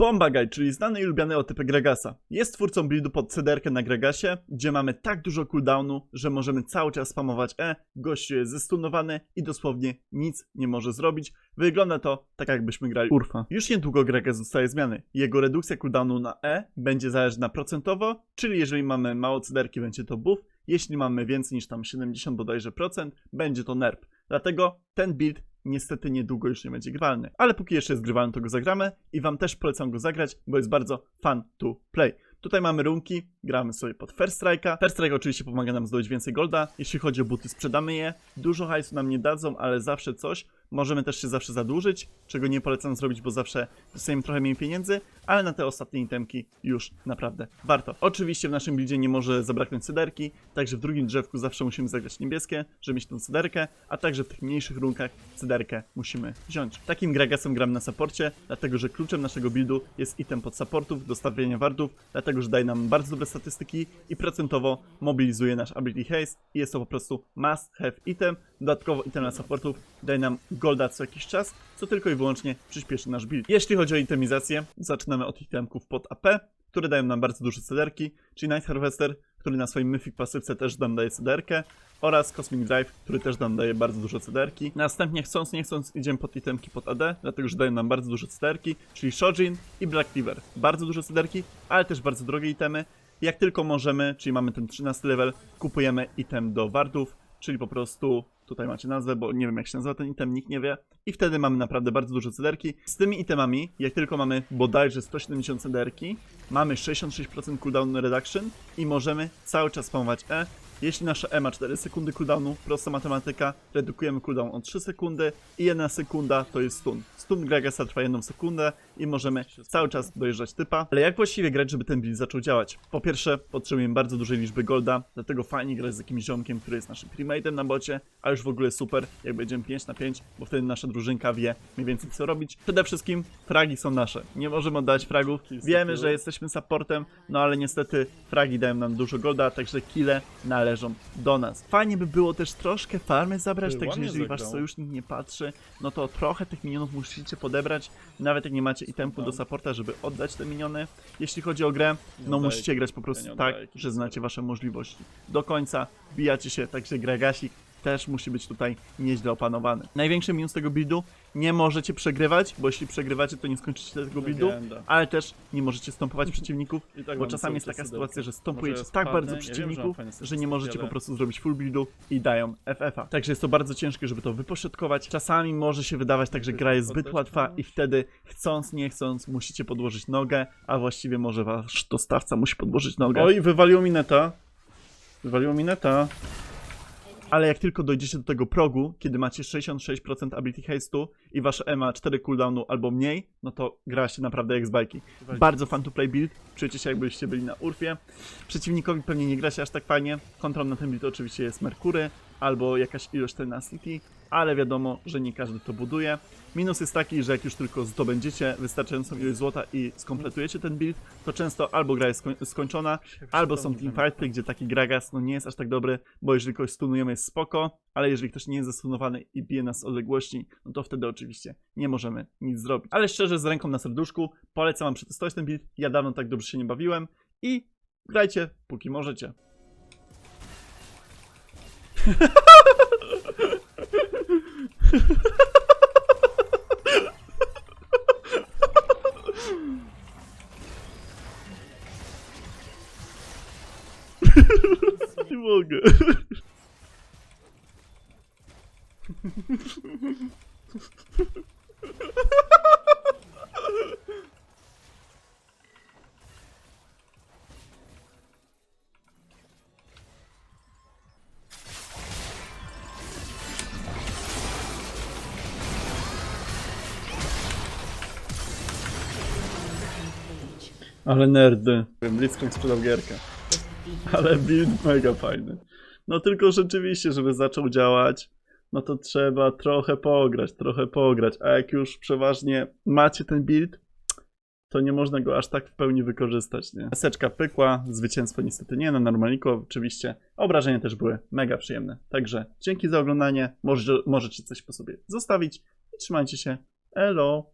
Bomba Guy, czyli znany i lubiany OTP Gregasa. Jest twórcą buildu pod cederkę na Gregasie, gdzie mamy tak dużo cooldownu, że możemy cały czas spamować E, gościu jest zestunowany i dosłownie nic nie może zrobić. Wygląda to tak jakbyśmy grali Urfa. Już niedługo Gregas dostaje zmiany. Jego redukcja cooldownu na E będzie zależna procentowo, czyli jeżeli mamy mało cederki będzie to buff, jeśli mamy więcej niż tam 70 bodajże procent, będzie to nerp. Dlatego ten build niestety niedługo już nie będzie grywalny. Ale póki jeszcze jest grywalny, to go zagramy i wam też polecam go zagrać, bo jest bardzo fun to play. Tutaj mamy runki, gramy sobie pod First Strike'a. First Strike oczywiście pomaga nam zdobyć więcej golda. Jeśli chodzi o buty, sprzedamy je. Dużo hajsu nam nie dadzą, ale zawsze coś. Możemy też się zawsze zadłużyć, czego nie polecam zrobić, bo zawsze dostajemy trochę mniej pieniędzy, ale na te ostatnie itemki już naprawdę warto. Oczywiście w naszym buildzie nie może zabraknąć cederki, także w drugim drzewku zawsze musimy zagrać niebieskie, żeby mieć tą cederkę, a także w tych mniejszych runkach cederkę musimy wziąć. Takim Gragasem gram na supporcie, dlatego że kluczem naszego buildu jest item pod supportów, do stawiania wardów, dlatego że daje nam bardzo dobre statystyki i procentowo mobilizuje nasz ability haste i jest to po prostu must have item. Dodatkowo item na supportów daje nam golda co jakiś czas, co tylko i wyłącznie przyspieszy nasz build. Jeśli chodzi o itemizację, zaczynamy od itemków pod AP, które dają nam bardzo duże cederki, czyli Night Harvester, który na swoim Mythic pasywce też nam daje cederkę, oraz Cosmic Drive, który też nam daje bardzo dużo cederki. Następnie chcąc nie chcąc idziemy pod itemki pod AD, dlatego że dają nam bardzo duże cederki, czyli Shojin i Black Cleaver. Bardzo duże cederki, ale też bardzo drogie itemy. Jak tylko możemy, czyli mamy ten 13 level, kupujemy item do wardów, czyli po prostu tutaj macie nazwę, bo nie wiem jak się nazywa ten item, nikt nie wie. I wtedy mamy naprawdę bardzo dużo cederki. Z tymi itemami, jak tylko mamy bodajże 170 cederki, mamy 66% cooldown reduction i możemy cały czas spamować E. Jeśli nasze E ma 4 sekundy cooldownu, prosta matematyka, redukujemy cooldown o 3 sekundy i 1 sekunda to jest stun. Stun Gregasa trwa 1 sekundę i możemy cały czas dojeżdżać typa. Ale jak właściwie grać, żeby ten build zaczął działać? Po pierwsze, potrzebujemy bardzo dużej liczby golda, dlatego fajnie grać z jakimś ziomkiem, który jest naszym premate'em na bocie, a już w ogóle super, jak będziemy 5 na 5, bo wtedy nasza drużynka wie mniej więcej co robić. Przede wszystkim fragi są nasze. Nie możemy oddać fragów. Wiemy, że jesteśmy supportem, no ale niestety fragi dają nam dużo golda, także kile należą do nas. Fajnie by było też troszkę farmy zabrać, Ty, także jeżeli wasz sojusznik nie patrzy, no to trochę tych minionów musicie podebrać, nawet jak nie macie itemku do supporta, żeby oddać te miniony. Jeśli chodzi o grę, no oddaję musicie grać po prostu nie tak, że znacie wasze możliwości. Do końca wbijacie się, także Gragasik też musi być tutaj nieźle opanowany. Największy minus tego buildu, nie możecie przegrywać, bo jeśli przegrywacie, to nie skończycie tego buildu, Legenda. ale też nie możecie stąpować przeciwników, tak bo czasami jest taka sytuacja, że stąpujecie tak bardzo ja wiem, że przeciwników, że nie możecie po ale- prostu zrobić full buildu i dają FF-a. Także jest to bardzo ciężkie, żeby to wypośrodkować. Czasami może się wydawać tak, że gra jest zbyt łatwa i wtedy chcąc, nie chcąc, musicie podłożyć nogę, a właściwie może wasz dostawca musi podłożyć nogę. Oj, wywaliło mi neta. Wywaliło mi neta. Ale jak tylko dojdziecie do tego progu, kiedy macie 66% ability haste'u i wasze E ma 4 cooldownu albo mniej, no to gra się naprawdę jak z bajki. Bardzo fun to play build, czujecie się jakbyście byli na Urfie. Przeciwnikowi pewnie nie gra się aż tak fajnie. Kontrą na ten build oczywiście jest Merkury albo jakaś ilość tenacity, ale wiadomo, że nie każdy to buduje. Minus jest taki, że jak już tylko zdobędziecie wystarczającą ilość złota i skompletujecie ten build, to często albo gra jest skoń- skończona, albo są teamfighty, gdzie taki Gragas no nie jest aż tak dobry, bo jeżeli kogoś stunujemy jest spoko, ale jeżeli ktoś nie jest zastunowany i bije nas z odległości, no to wtedy oczywiście nie możemy nic zrobić. Ale szczerze, z ręką na serduszku, polecam wam przetestować ten build, ja dawno tak dobrze się nie bawiłem i grajcie póki możecie. Nie Ale nerdy. Blitzcrank sprzedał gierkę. Ale build mega fajny. No tylko rzeczywiście, żeby zaczął działać, no to trzeba trochę pograć, trochę pograć. A jak już przeważnie macie ten build, to nie można go aż tak w pełni wykorzystać, nie? Seczka pykła, zwycięstwo niestety nie, na normalniku oczywiście. Obrażenia też były mega przyjemne. Także dzięki za oglądanie, możecie, możecie coś po sobie zostawić i trzymajcie się. Elo!